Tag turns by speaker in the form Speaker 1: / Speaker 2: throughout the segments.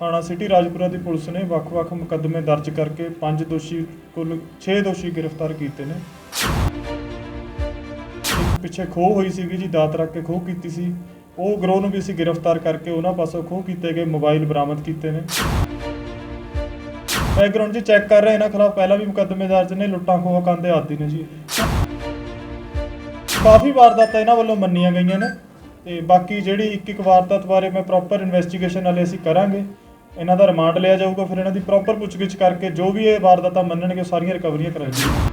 Speaker 1: ਥਾਣਾ ਸਿਟੀ ਰਾਜਪੁਰਾ ਦੀ ਪੁਲਿਸ ਨੇ ਵੱਖ-ਵੱਖ ਮੁਕੱਦਮੇ ਦਰਜ ਕਰਕੇ ਪੰਜ ਦੋਸ਼ੀ, ਕੁੱਲ 6 ਦੋਸ਼ੀ ਗ੍ਰਿਫਤਾਰ ਕੀਤੇ ਨੇ। ਪਿੱਛੇ ਖੋਹ ਹੋਈ ਸੀਗੀ ਜੀ, ਦਾਤ ਰੱਖ ਕੇ ਖੋਹ ਕੀਤੀ ਸੀ। ਉਹ ਗਰੋਹ ਨੂੰ ਵੀ ਅਸੀਂ ਗ੍ਰਿਫਤਾਰ ਕਰਕੇ ਉਹਨਾਂ ਪਾਸੋਂ ਖੋਹ ਕੀਤੇ ਗਏ, ਮੋਬਾਈਲ ਬਰਾਮਦ ਕੀਤੇ ਨੇ। ਬੈਕਗ੍ਰਾਉਂਡ ਜੀ ਚੈੱਕ ਕਰ ਰਹੇ ਇਹਨਾਂ ਖਿਲਾਫ ਪਹਿਲਾਂ ਵੀ ਮੁਕੱਦਮੇ ਦਰਜ ਨੇ, ਲੁੱਟਾਂ ਖੋਹਾਂ ਕਰਨ ਆਦੀ ਨੇ ਜੀ। ਕਾਫੀ ਵਾਰਦਾਤਾਂ ਇਹਨਾਂ ਵੱਲੋਂ ਮੰਨੀਆਂ ਗਈਆਂ ਨੇ। ਤੇ ਬਾਕੀ ਜਿਹੜੀ ਇੱਕ ਇੱਕ ਵਾਰਦਾਤ ਬਾਰੇ ਮੈਂ ਪ੍ਰੋਪਰ ਇਨਵੈਸਟੀਗੇਸ਼ਨ ਵਾਲੇ ਅਸੀਂ ਕਰਾਂਗੇ। ਇਹਨਾਂ ਦਾ ਰਿਮਾਂਡ ਲਿਆ ਜਾਊਗਾ, ਫਿਰ ਇਹਨਾਂ ਦੀ ਪ੍ਰੋਪਰ ਪੁੱਛਗਿੱਛ ਕਰਕੇ ਜੋ ਵੀ ਇਹ ਵਾਰਦਾਤਾਂ ਮੰਨਣਗੇ, ਸਾਰੀਆਂ ਰਿਕਵਰੀਆਂ ਕਰਾਂਗੇ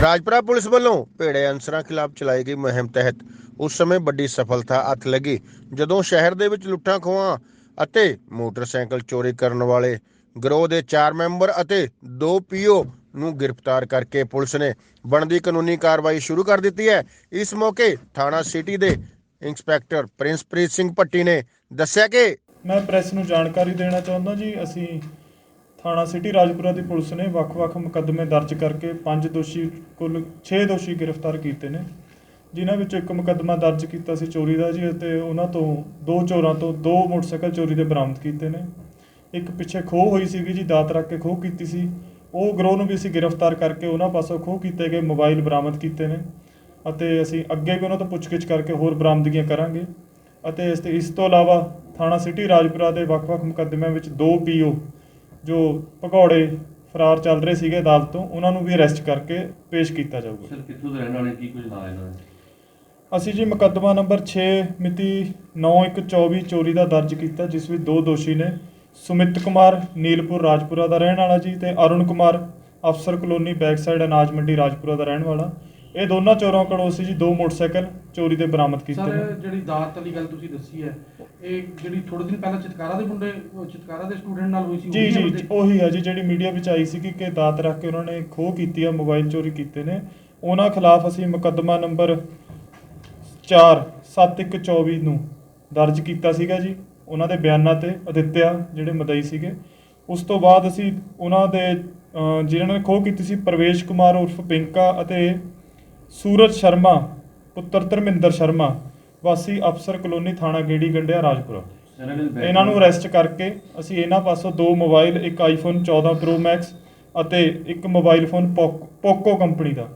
Speaker 2: ਰਾਜਪੁਰਾ ਪੁਲਿਸ ਵੱਲੋਂ ਭੇੜੇ ਅਨਸਰਾਂ ਖਿਲਾਫ ਚਲਾਈ ਗਈ ਮੁਹਿੰਮ ਤਹਿਤ ਉਸ ਸਮੇਂ ਵੱਡੀ ਸਫਲਤਾ ਹੱਥ ਲੱਗੀ, ਜਦੋਂ ਸ਼ਹਿਰ ਦੇ ਵਿੱਚ ਲੁੱਟਾਂ ਖੋਹਾਂ ਅਤੇ ਮੋਟਰਸਾਈਕਲ ਚੋਰੀ ਕਰਨ ਵਾਲੇ ਗਰੋਹ ਦੇ 4 ਮੈਂਬਰ ਅਤੇ 2 ਪੀਓ ਨੂੰ ਗ੍ਰਿਫਤਾਰ ਕਰਕੇ ਪੁਲਿਸ ਨੇ ਬਣਦੀ ਕਾਨੂੰਨੀ ਕਾਰਵਾਈ ਸ਼ੁਰੂ ਕਰ ਦਿੱਤੀ ਹੈ। ਇਸ ਮੌਕੇ ਥਾਣਾ ਸਿਟੀ ਦੇ ਇੰਸਪੈਕਟਰ ਪ੍ਰਿੰਸਪ੍ਰੀਤ ਸਿੰਘ ਭੱਟੀ ਨੇ ਦੱਸਿਆ ਕਿ
Speaker 1: ਮੈਂ ਪ੍ਰੈਸ ਨੂੰ ਜਾਣਕਾਰੀ ਦੇਣਾ ਚਾਹੁੰਦਾ ਜੀ, ਅਸੀਂ ਥਾਣਾ ਸਿਟੀ ਰਾਜਪੁਰਾ ਦੀ ਪੁਲਿਸ ਨੇ ਵੱਖ-ਵੱਖ ਮੁਕੱਦਮੇ ਦਰਜ ਕਰਕੇ ਪੰਜ ਦੋਸ਼ੀ ਕੁੱਲ 6 ਦੋਸ਼ੀ ਗ੍ਰਿਫਤਾਰ ਕੀਤੇ ਨੇ। ਜਿਨ੍ਹਾਂ ਵਿੱਚੋਂ ਇੱਕ ਮੁਕੱਦਮਾ ਦਰਜ ਕੀਤਾ ਸੀ ਚੋਰੀ ਦਾ ਜੀ ਅਤੇ ਉਹਨਾਂ ਤੋਂ ਦੋ ਚੋਰਾਂ ਤੋਂ ਦੋ ਮੋਟਰਸਾਈਕਲ ਚੋਰੀ ਦੇ ਬਰਾਮਦ ਕੀਤੇ ਨੇ। ਇੱਕ ਪਿੱਛੇ ਖੋਹ ਹੋਈ ਸੀਗੀ ਜੀ, ਦਾਤ ਰੱਖ ਕੇ ਖੋਹ ਕੀਤੀ ਸੀ। ਉਹ ਗਰੋਹ ਨੂੰ ਵੀ ਅਸੀਂ ਗ੍ਰਿਫਤਾਰ ਕਰਕੇ ਉਹਨਾਂ ਪਾਸੋਂ ਖੋਹ ਕੀਤੇ ਗਏ, ਮੋਬਾਈਲ ਬਰਾਮਦ ਕੀਤੇ ਨੇ ਅਤੇ ਅਸੀਂ ਅੱਗੇ ਵੀ ਉਹਨਾਂ ਤੋਂ ਪੁੱਛਗਿੱਛ ਕਰਕੇ ਹੋਰ ਬਰਾਮਦਗੀਆਂ ਕਰਾਂਗੇ ਅਤੇ ਇਸ ਤੇ ਇਸ ਤੋਂ ਇਲਾਵਾ ਥਾਣਾ ਸਿਟੀ ਰਾਜਪੁਰਾ ਦੇ ਵੱਖ-ਵੱਖ ਮੁਕੱਦਮਿਆਂ ਵਿੱਚ ਦੋ ਪੀਓ ਜੋ ਭਗੌੜੇ ਫਰਾਰ ਚੱਲ ਰਹੇ ਸੀਗੇ ਅਦਾਲਤ ਤੋਂ ਉਹਨਾਂ ਨੂੰ ਵੀ ਅਰੈਸਟ ਕਰਕੇ ਪੇਸ਼ ਕੀਤਾ ਜਾਊਗਾ।
Speaker 3: ਸਰ ਕਿੱਥੋਂ ਦੇ ਰਹਿਣ ਵਾਲੇ ਕੀ ਕੁਝ ਨਾਂ ਇਹਨਾਂ ਦੇ?
Speaker 1: ਅਸੀਂ ਜੀ ਮੁਕੱਦਮਾ ਨੰਬਰ 6 ਮਿਤੀ 9124 ਚੋਰੀ ਦਾ ਦਰਜ ਕੀਤਾ ਜਿਸ ਵਿੱਚ ਦੋ ਦੋਸ਼ੀ ਨੇ ਸੁਮਿਤ ਕੁਮਾਰ ਨੀਲਪੁਰ ਰਾਜਪੁਰਾ ਦਾ ਰਹਿਣ ਵਾਲਾ ਜੀ ਤੇ ਅਰੁਣ ਕੁਮਾਰ ਅਫਸਰ ਕਲੋਨੀ ਬੈਕ ਸਾਈਡ ਅਨਾਜ ਮੰਡੀ ਰਾਜਪੁਰਾ ਦਾ ਰਹਿਣ ਵਾਲਾ। ਇਹ ਦੋਨਾਂ ਚੋਰਾਂ ਕੋਲੋਂ ਅਸੀਂ ਜੀ ਦੋ ਮੋਟਰਸਾਈਕਲ ਚੋਰੀ ਦੇ ਬਰਾਮਦ ਕੀਤੇ
Speaker 4: ਸਰ
Speaker 1: ਨੇ।
Speaker 4: ਜਿਹੜੀ ਦਾਤ ਵਾਲੀ ਗੱਲ ਤੁਸੀਂ ਦੱਸੀ ਹੈ ਇਹ ਜਿਹੜੀ ਥੋੜੇ ਦਿਨ ਪਹਿਲਾਂ ਚਿਤਕਾਰਾ ਦੇ ਮੁੰਡੇ ਉਹ ਚਿਤਕਾਰਾ ਦੇ ਸਟੂਡੈਂਟ ਨਾਲ ਹੋਈ ਸੀ
Speaker 1: ਜੀ
Speaker 4: ਉਹੀ
Speaker 1: ਜੀ ਉਹੀ ਹੈ ਜੀ ਜਿਹੜੀ ਮੀਡੀਆ ਵਿੱਚ ਆਈ ਸੀ ਕਿ ਦਾਤ ਰੱਖ ਕੇ ਉਹਨਾਂ ਨੇ ਖੋਹ ਕੀਤੀ ਆ ਮੋਬਾਈਲ ਚੋਰੀ ਕੀਤੇ ਨੇ। ਉਹਨਾਂ ਖਿਲਾਫ ਅਸੀਂ ਮੁਕੱਦਮਾ ਨੰਬਰ 4 7124 ਨੂੰ ਦਰਜ ਕੀਤਾ ਸੀਗਾ ਜੀ। ਉਹਨਾਂ ਦੇ ਬਿਆਨਾਂ ਤੇ ਅਦਿੱਤਿਆ ਜਿਹੜੇ ਮਦਈ ਸੀਗੇ। ਉਸ ਤੋਂ ਬਾਅਦ ਅਸੀਂ ਉਹਨਾਂ ਦੇ ਅਹ, ਜਿਨ੍ਹਾਂ ਨੇ ਖੋਹ ਕੀਤੀ ਸੀ ਪ੍ਰਵੇਸ਼ ਕੁਮਾਰ ਉਰਫ ਪਿੰਕਾ ਅਤੇ ਸੂਰਜ ਸ਼ਰਮਾ ਪੁੱਤਰ ਧਰਮਿੰਦਰ ਸ਼ਰਮਾ ਵਾਸੀ ਅਫਸਰ ਕਲੋਨੀ ਥਾਣਾ ਗੇੜੀ ਗੰਡਿਆ ਰਾਜਪੁਰਾ।
Speaker 3: ਇਹਨਾਂ
Speaker 1: ਨੂੰ ਅਰੈਸਟ ਕਰਕੇ ਅਸੀਂ ਇਹਨਾਂ ਪਾਸੋਂ ਦੋ ਮੋਬਾਈਲ ਇੱਕ ਆਈਫੋਨ 14 ਪ੍ਰੋ ਮੈਕਸ ਅਤੇ ਇੱਕ ਮੋਬਾਈਲ ਫੋਨ ਪੋਕ- ਕੰਪਨੀ ਦਾ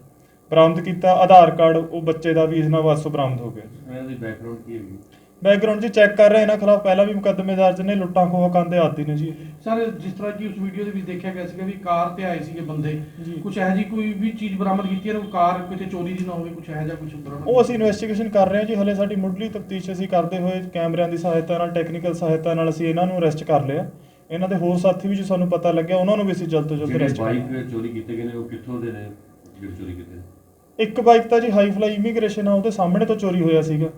Speaker 1: ਬਰਾਮਦ ਕੀਤਾ। ਆਧਾਰ ਕਾਰਡ ਉਹ ਬੱਚੇ ਦਾ ਵੀ ਇਹਨਾਂ ਪਾਸੋਂ ਬਰਾਮਦ ਹੋ ਗਿਆ।
Speaker 3: ਇਹਨਾਂ ਦੀ ਬੈਕਗ੍ਰਾਉਂਡ ਕੀ ਹੈਗੀ
Speaker 1: ਬੈਕਗ੍ਰਾਉਂਡ ਜੀ ਚੈੱਕ ਕਰ ਰਹੇ ਇਹਨਾਂ ਖਿਲਾਫ ਪਹਿਲਾਂ ਵੀ ਮੁਕੱਦਮੇ ਦਰਜ ਨੇ ਲੁੱਟਾਂ ਖੋਹਾਂ ਕਰਨ ਦੇ ਆਦੀ ਨੇ ਜੀ।
Speaker 4: ਸਰ ਜਿਸ ਤਰ੍ਹਾਂ ਕਿ ਉਸ ਵੀਡੀਓ ਦੇ ਵਿੱਚ ਦੇਖਿਆ ਗਿਆ ਸੀਗਾ ਵੀ ਕਾਰ ਤੇ ਆਏ ਸੀਗੇ ਬੰਦੇ।
Speaker 1: ਜੀ।
Speaker 4: ਕੁਝ ਇਹੋ ਜੀ ਕੋਈ ਵੀ ਚੀਜ਼ ਬਰਾਮਦ ਕੀਤੀ ਹੈ ਨਾ ਕਾਰ ਕਿਤੇ ਚੋਰੀ ਦੀ ਨਾ ਹੋਵੇ ਕੁਝ ਇਹੋ ਜਿਹਾ ਕੁਝ ਬਰਾਮਦ
Speaker 1: ਉਹ ਅਸੀਂ ਇਨਵੈਸਟੀਗੇਸ਼ਨ ਕਰ ਰਹੇ ਹਾਂ ਜੀ ਹਲੇ ਸਾਡੀ ਮੁੱਢਲੀ ਤਫਤੀਸ਼ ਅਸੀਂ ਕਰਦੇ ਹੋਏ ਕੈਮਰਿਆਂ ਦੀ ਸਹਾਇਤਾ ਨਾਲ ਟੈਕਨੀਕਲ ਸਹਾਇਤਾ ਨਾਲ ਅਸੀਂ ਇਹਨਾਂ ਨੂੰ ਅਰੈਸਟ ਕਰ ਲਿਆ। ਇਹਨਾਂ ਦੇ ਹੋਰ ਸਾਥੀ ਵੀ ਜੋ ਸਾਨੂੰ ਪਤਾ ਲੱਗਿਆ ਉਹਨਾਂ ਨੂੰ ਵੀ ਅਸੀਂ ਜਲਦ ਤੋਂ ਜਲਦ
Speaker 3: ਜਿਹੜੇ
Speaker 1: ਅਰੈਸਟ ਕਰਾਂਗੇ
Speaker 3: ਬਾਈਕ ਚੋਰੀ ਕੀਤੇ ਗਏ ਨੇ ਉਹ ਕਿੱਥੋਂ ਦੇ ਨੇ? ਜਿਹੜੇ ਚੋਰੀ ਕੀਤੇ ਨੇ?
Speaker 1: ਇੱਕ ਬਾਈਕ ਤਾਂ ਜੀ ਹਾਈ ਫਲਾਈ ਇਮੀਗ੍ਰੇਸ਼ਨ ਆ ਉਹਦੇ ਸਾਹਮਣੇ ਤੋਂ ਚੋਰੀ ਹੋਇਆ ਸੀਗਾ।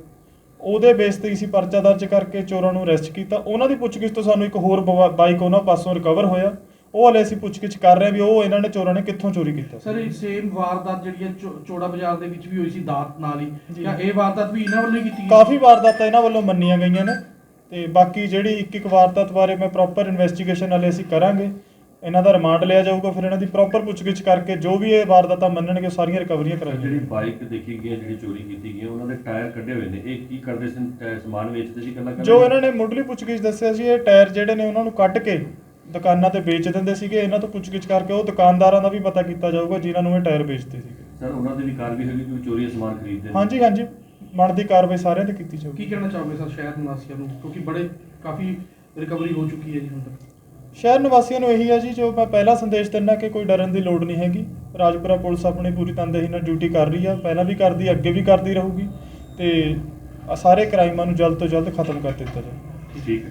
Speaker 1: ਉਹਦੇ ਬੇਸ ਤੇ ਅਸੀਂ ਪਰਚਾ ਦਰਜ ਕਰਕੇ ਚੋਰਾਂ ਨੂੰ ਅਰੈਸਟ ਕੀਤਾ। ਉਹਨਾਂ ਦੀ ਪੁੱਛਗਿੱਛ ਤੋਂ ਸਾਨੂੰ ਇੱਕ ਹੋਰ ਬਵਾ- ਬਾਈਕ ਉਹਨਾਂ ਪਾਸੋਂ ਰਿਕਵਰ ਹੋਇਆ। ਉਹ ਹਲੇ ਅਸੀਂ ਪੁੱਛਗਿੱਛ ਕਰ ਰਹੇ ਹਾਂ ਵੀ ਉਹ ਇਹਨਾਂ ਨੇ ਚੋਰਾਂ ਨੇ ਕਿੱਥੋਂ ਚੋਰੀ ਕੀਤਾ।
Speaker 4: ਸਰ ਇਹ ਸੇਮ ਵਾਰਦਾਤ ਜਿਹੜੀ ਹੈ ਚੋ- ਚੋੜਾ ਬਾਜ਼ਾਰ ਦੇ ਵਿੱਚ ਵੀ ਹੋਈ ਸੀ ਦਾਤ ਨਾਲ ਹੀ।
Speaker 1: ਜੀ।
Speaker 4: ਕਿਆ ਇਹ ਵਾਰਦਾਤ ਵੀ ਇਹਨਾਂ ਵੱਲੋਂ ਹੀ ਕੀਤੀ ਗਈ?
Speaker 1: ਕਾਫੀ ਵਾਰਦਾਤਾਂ ਇਹਨਾਂ ਵੱਲੋਂ ਮੰਨੀਆਂ ਗਈਆਂ ਨੇ। ਤੇ ਬਾਕੀ ਜਿਹੜੀ ਇੱਕ ਇੱਕ ਵਾਰਦਾਤ ਬਾਰੇ ਮੈਂ ਪ੍ਰੋਪਰ ਇਨਵੈਸਟੀਗੇਸ਼ਨ ਵਾਲੇ ਅਸੀਂ ਕਰਾਂਗੇ। ਇਹਨਾਂ ਦਾ ਰਿਮਾਂਡ ਲਿਆ ਜਾਊਗਾ ਫਿਰ ਇਹਨਾਂ ਦੀ ਪ੍ਰੋਪਰ ਪੁੱਛਗਿੱਛ ਕਰਕੇ ਜੋ ਵੀ ਇਹ ਵਾਰਦਾਤਾਂ ਮੰਨਣਗੇ ਉਹ ਸਾਰੀਆਂ ਰਿਕਵਰੀਆਂ
Speaker 3: ਸਰ, ਜਿਹੜੀ
Speaker 1: ਕਰਾਂਗੇ
Speaker 3: ਬਾਈਕ ਦੇਖੀ ਗਈ ਹੈ, ਜਿਹੜੀ ਚੋਰੀ ਕੀਤੀ ਗਈ ਹੈ, ਉਹਨਾਂ ਦੇ ਟਾਇਰ ਕੱਢੇ ਹੋਏ ਨੇ। ਇਹ ਕੀ ਕਰਦੇ ਸੀ ਟਾਇਰ ਸਮਾਨ ਵੇਚਦੇ ਸੀ ਕੱਲਾ
Speaker 1: ਜੋ ਇਹਨਾਂ ਨੇ ਮੁੱਢਲੀ ਪੁੱਛਗਿੱਛ ਦੱਸਿਆ ਸੀ ਇਹ ਟਾਇਰ ਜਿਹੜੇ ਨੇ ਉਹਨਾਂ ਨੂੰ ਕੱਢ ਕੇ ਦੁਕਾਨਾਂ ਤੇ ਵੇਚ ਦਿੰਦੇ ਸੀਗੇ। ਇਹਨਾਂ ਤੋਂ ਪੁੱਛਗਿੱਛ ਕਰਕੇ ਉਹ ਦੁਕਾਨਦਾਰਾਂ ਦਾ ਵੀ ਪਤਾ ਕੀਤਾ ਜਾਊਗਾ ਜਿਨ੍ਹਾਂ ਨੂੰ ਇਹ ਟਾਇਰ ਵੇਚਦੇ ਸੀਗੇ।
Speaker 3: ਸਰ ਉਹਨਾਂ ਦੀ ਵੀ ਕਾਰ ਵੀ ਹੈਗੀ ਕਿ ਉਹ ਚੋਰੀ ਦਾ ਸਮਾਨ ਖਰੀਦਦੇ ਨੇ?
Speaker 1: ਹਾਂਜੀ ਹਾਂਜੀ। ਬਣਦੀ ਕਾਰਵਾਈ ਸਾਰਿਆਂ ਤੇ ਕੀਤੀ ਜਾਊਗੀ।
Speaker 4: ਕੀ ਕਹਿਣਾ ਚਾਹੋਗੇ ਸਰ ਸ਼ਹਿਰ ਨਿਵਾਸੀਆਂ ਨੂੰ? ਕਿਉਂਕਿ ਬੜੇ ਕਾਫੀ ਰਿਕਵਰੀ ਹੋ ਚੁੱਕੀ ਹੈ ਜੀ ਹੁਣ ਤੱਕ।
Speaker 1: ਸ਼ਹਿਰ ਨਿਵਾਸੀਆਂ ਨੂੰ ਇਹੀ ਹੈ ਜੀ, ਜੋ ਮੈਂ ਪਹਿਲਾ ਸੰਦੇਸ਼ ਦਿੰਦਾ ਕਿ ਕੋਈ ਡਰਨ ਦੀ ਲੋੜ ਨਹੀਂ ਹੈਗੀ। ਰਾਜਪੁਰਾ ਪੁਲਿਸ ਆਪਣੀ ਪੂਰੀ ਤਨਦੇਹੀ ਨਾਲ ਡਿਊਟੀ ਕਰ ਰਹੀ ਆ। ਪਹਿਲਾਂ ਵੀ ਕਰਦੀ, ਅੱਗੇ ਵੀ ਕਰਦੀ ਰਹੂਗੀ। ਤੇ ਆਹ ਸਾਰੇ ਕ੍ਰਾਈਮਾਂ ਨੂੰ ਜਲਦ ਤੋਂ ਜਲਦ ਖਤਮ ਕਰ ਦਿੱਤਾ ਜਾਵੇ।
Speaker 3: ਠੀਕ ਹੈ।